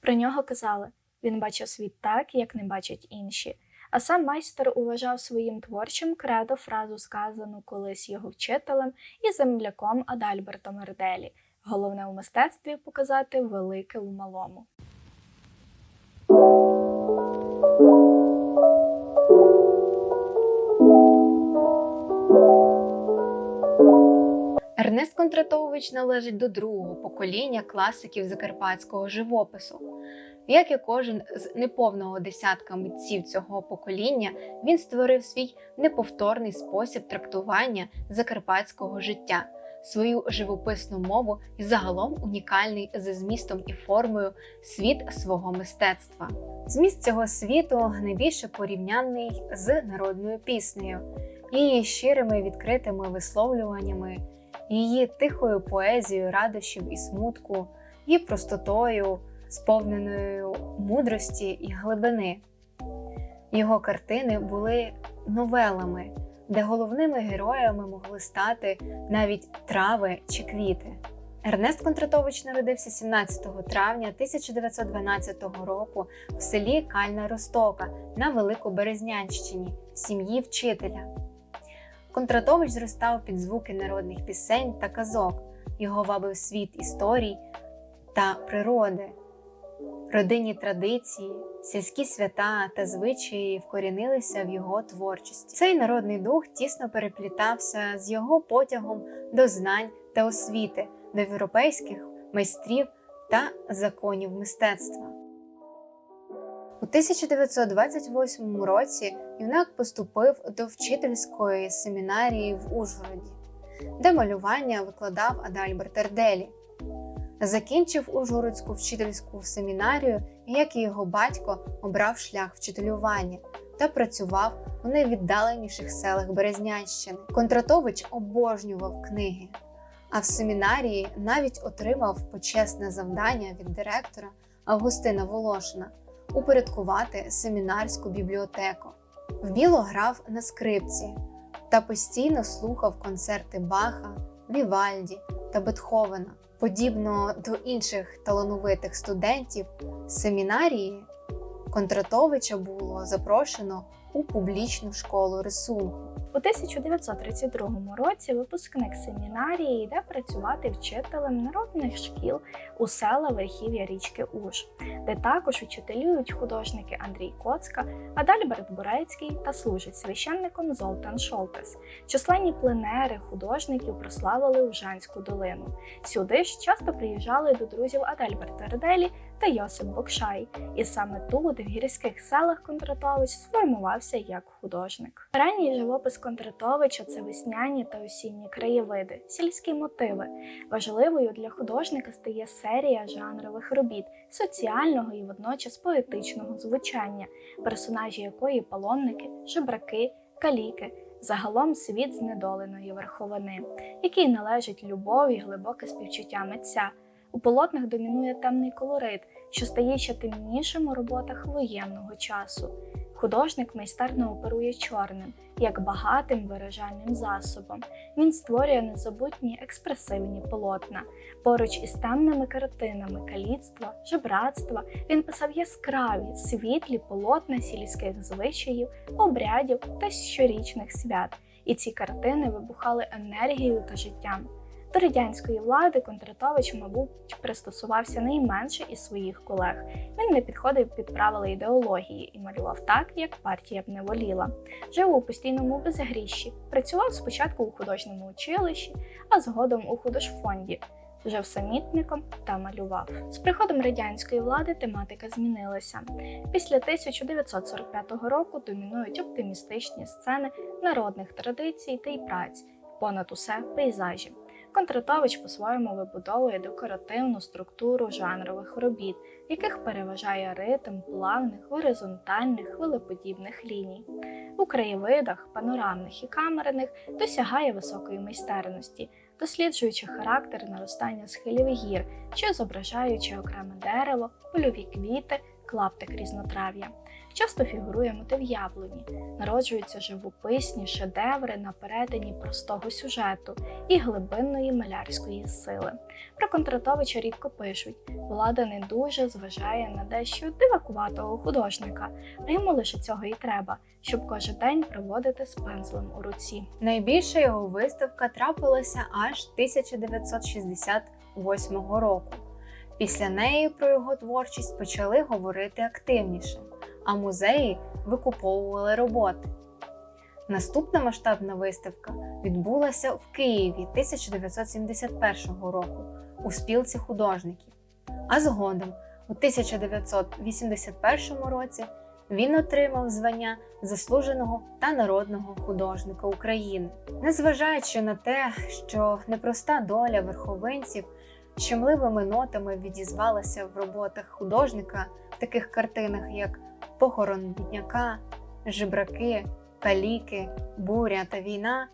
Про нього казали він бачив світ так, як не бачать інші. А сам майстер уважав своїм творчим кредо фразу, сказану колись його вчителем і земляком Адальбертом Рделі. Головне у мистецтві показати велике у малому. Ернест Кондратович належить до другого покоління класиків закарпатського живопису. Як і кожен з неповного десятка митців цього покоління, він створив свій неповторний спосіб трактування закарпатського життя, свою живописну мову і загалом унікальний за змістом і формою світ свого мистецтва. Зміст цього світу найбільше порівнянний з народною піснею, її щирими відкритими висловлюваннями її тихою поезією радощів і смутку, її простотою, сповненою мудрості і глибини. Його картини були новелами, де головними героями могли стати навіть трави чи квіти. Ернест Контратович народився 17 травня 1912 року в селі Кальна Ростока на Великоберезнянщині в сім'ї вчителя. Контратович зростав під звуки народних пісень та казок. Його вабив світ історій та природи, родинні традиції, сільські свята та звичаї вкорінилися в його творчості. Цей народний дух тісно переплітався з його потягом до знань та освіти, до європейських майстрів та законів мистецтва. У 1928 році юнак поступив до вчительської семінарії в Ужгороді, де малювання викладав Адальберт Ерделі. Закінчив Ужгородську вчительську семінарію як і його батько, обрав шлях вчителювання та працював у найвіддаленіших селах Березнянщини. Контратович обожнював книги, а в семінарії навіть отримав почесне завдання від директора Августина Волошина упорядкувати семінарську бібліотеку. Вміло грав на скрипці та постійно слухав концерти Баха, Вівальді та Бетховена. Подібно до інших талановитих студентів семінарії, Контратовича було запрошено у публічну школу рисунку. У 1932 році випускник семінарії йде працювати вчителем народних шкіл у села верхів'я річки Уж, де також учителюють художники Андрій Коцка, Адальберт Бурецький та служить священником Золтан Шолтес. Численні пленери художників прославили Ужанську долину. Сюди ж часто приїжджали до друзів Адальберта Ределі та Йосип Бокшай, і саме тут, в гірських селах Кондратович сформувався як художник. Ранній живопис Кондратовича це весняні та осінні краєвиди, сільські мотиви. Важливою для художника стає серія жанрових робіт соціального і водночас поетичного звучання, персонажі якої паломники, жебраки, каліки. Загалом світ знедоленої верховини, який належить любов і глибоке співчуття митця. У полотнах домінує темний колорит, що стає ще темнішим у роботах воєнного часу. Художник майстерно оперує чорним, як багатим виражальним засобом. Він створює незабутні експресивні полотна. Поруч із темними картинами каліцтва, жебратства він писав яскраві, світлі полотна сільських звичаїв, обрядів та щорічних свят. І ці картини вибухали енергією та життям. До радянської влади Кондратович, мабуть, пристосувався найменше із своїх колег. Він не підходив під правила ідеології і малював так, як партія б не воліла. Жив у постійному безгріші, працював спочатку у художньому училищі, а згодом у художфонді. Жив самітником та малював. З приходом радянської влади тематика змінилася. Після 1945 року домінують оптимістичні сцени народних традицій та й праць, понад усе пейзажі. Контратович по-своєму вибудовує декоративну структуру жанрових робіт, в яких переважає ритм плавних, горизонтальних, хвилеподібних ліній. У краєвидах, панорамних і камерних досягає високої майстерності, досліджуючи характер наростання схилів гір чи зображаючи окреме дерево, польові квіти, клаптик різнотрав'я. Часто фігурує мотив яблуні, народжуються живописні шедеври на перетині простого сюжету і глибинної малярської сили. Про Контратовича рідко пишуть, влада не дуже зважає на дещо дивакуватого художника, а йому лише цього і треба, щоб кожен день проводити з пензлем у руці. Найбільша його виставка трапилася аж 1968 року. Після неї про його творчість почали говорити активніше, а музеї викуповували роботи. Наступна масштабна виставка відбулася в Києві 1971 року у спілці художників. А згодом, у 1981 році, він отримав звання заслуженого та народного художника України. Незважаючи на те, що непроста доля верховинців щемливими нотами відізвалася в роботах художника в таких картинах, як Похорон бідняка, Жебраки, Каліки, Буря та війна.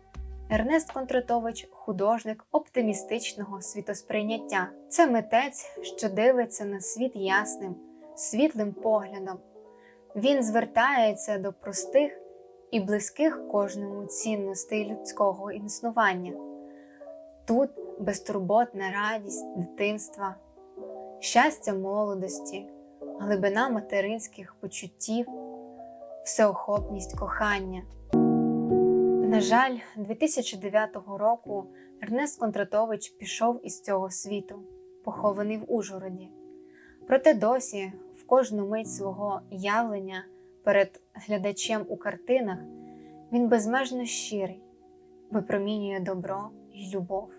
Ернест Контратович художник оптимістичного світосприйняття. Це митець, що дивиться на світ ясним, світлим поглядом. Він звертається до простих і близьких кожному цінностей людського існування. Тут безтурботна радість дитинства, щастя молодості, глибина материнських почуттів, всеохопність кохання. На жаль, 2009 року Ернест Контратович пішов із цього світу, похований в Ужгороді. Проте досі в кожну мить свого явлення перед глядачем у картинах він безмежно щирий, випромінює добро любов.